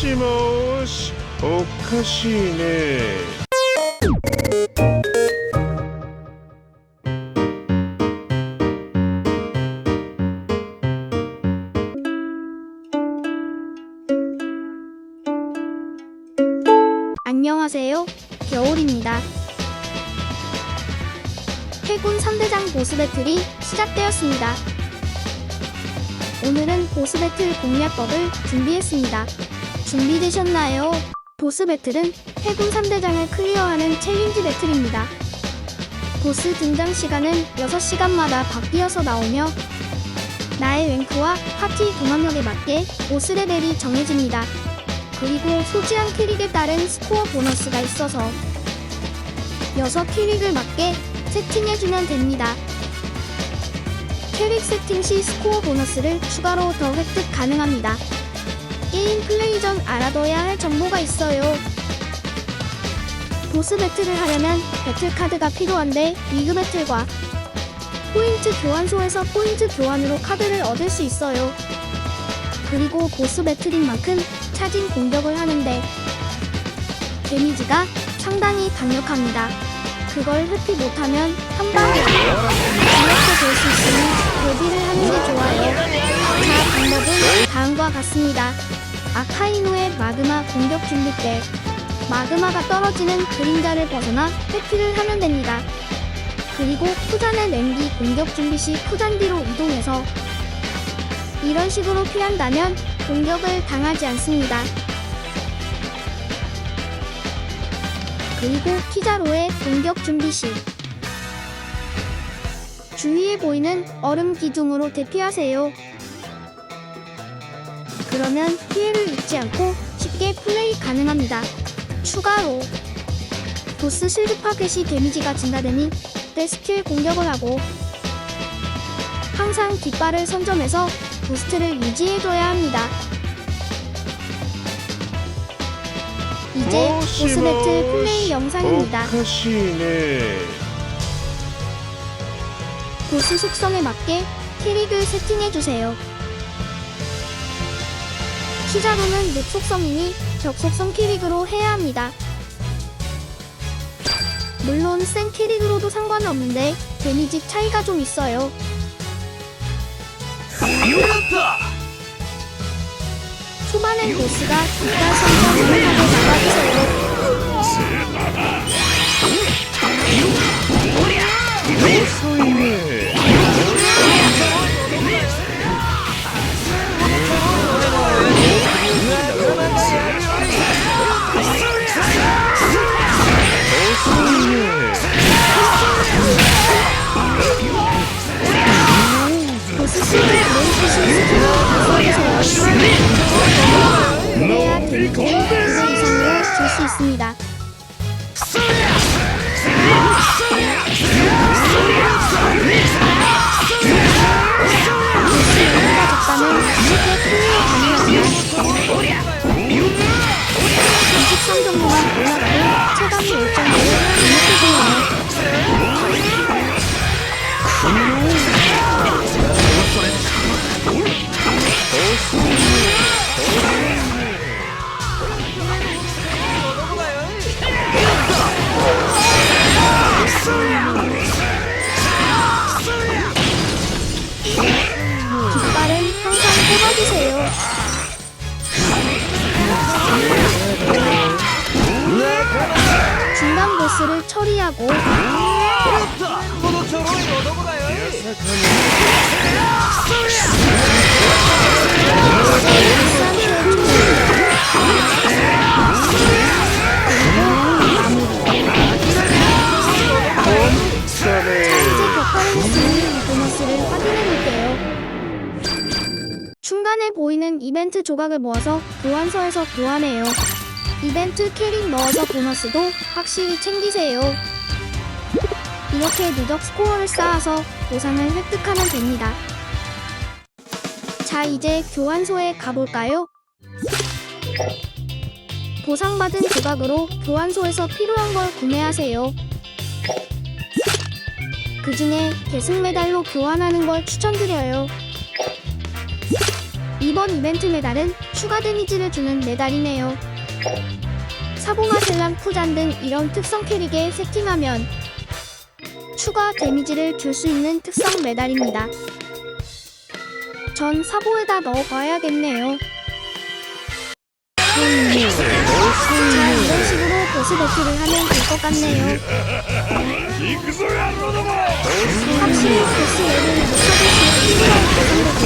しもしおかしいね「 안녕하세요. 겨울입니다. 해군 3대장 보스 배틀이 시작되었습니다. 오늘은 보스 배틀 공략법을 준비했습니다. 준비되셨나요? 보스 배틀은 해군 3대장을 클리어하는 챌린지 배틀입니다. 보스 등장 시간은 6시간마다 바뀌어서 나오며 나의 랭크와 파티 동합력에 맞게 보스 레벨이 정해집니다. 그리고 소지한 캐릭에 따른 스코어 보너스가 있어서 6 캐릭을 맞게 세팅해주면 됩니다. 캐릭 세팅 시 스코어 보너스를 추가로 더 획득 가능합니다. 게임 플레이 전 알아둬야 할 정보가 있어요. 보스 배틀을 하려면 배틀 카드가 필요한데 위그 배틀과 포인트 교환소에서 포인트 교환으로 카드를 얻을 수 있어요. 그리고 보스 배틀인 만큼 차진 공격을 하는데 데미지가 상당히 강력합니다. 그걸 회피 못하면 한 방에 이렇게 될 수 있으니 대비를 하는 게 좋아요. 자, 방법은 다음과 같습니다. 아카이노의 마그마 공격 준비 때 마그마가 떨어지는 그림자를 벗어나 회피를 하면 됩니다. 그리고 푸잔의 랭기 공격 준비 시 푸잔 뒤로 이동해서 이런 식으로 피한다면 공격을 당하지 않습니다. 그리고 피자로의 공격 준비 시 주위에 보이는 얼음 기둥으로 대피하세요. 그러면 피해를 입지 않고 쉽게 플레이 가능합니다. 추가로 보스 실드 파괴 시 데미지가 증가되니 그때 스킬 공격을 하고 항상 깃발을 선점해서 부스트를 유지해줘야 합니다. 이제 보스매트 플레이 영상입니다. 오카시네. 고수 그 속성에 맞게 캐릭을 세팅해주세요. 시작으로는 늑 속성이니 적 속성 캐릭으로 해야 합니다. 물론 센 캐릭으로도 상관없는데 데미지 차이가 좀 있어요. 이겼다! 하는 보스가 기타 성장을 하고 나가기 전에 보스 시리즈 몬스터 시리즈로 가서 500만 원 이상을 줄 수 있습니다. 보스를 처리하고. 중간에 보이는 이벤트 조각을 모아서 교환서에서 교환해요. 이벤트 캐릭 넣어서 보너스도 확실히 챙기세요. 이렇게 누적 스코어를 쌓아서 보상을 획득하면 됩니다. 자, 이제 교환소에 가볼까요? 보상받은 조각으로 교환소에서 필요한 걸 구매하세요. 그 중에 계승 메달로 교환하는 걸 추천드려요. 이번 이벤트 메달은 추가 데미지를 주는 메달이네요. 사봉아 젤랑 푸잔 등 이런 특성 캐릭에 세팅하면 추가 데미지를 줄 수 있는 특성 메달입니다. 전 사보에다 넣어봐야겠네요. 자, 이런 식으로 보스 배틀을 하면 될 것 같네요. 확실히 보스 맵은 못하겠으면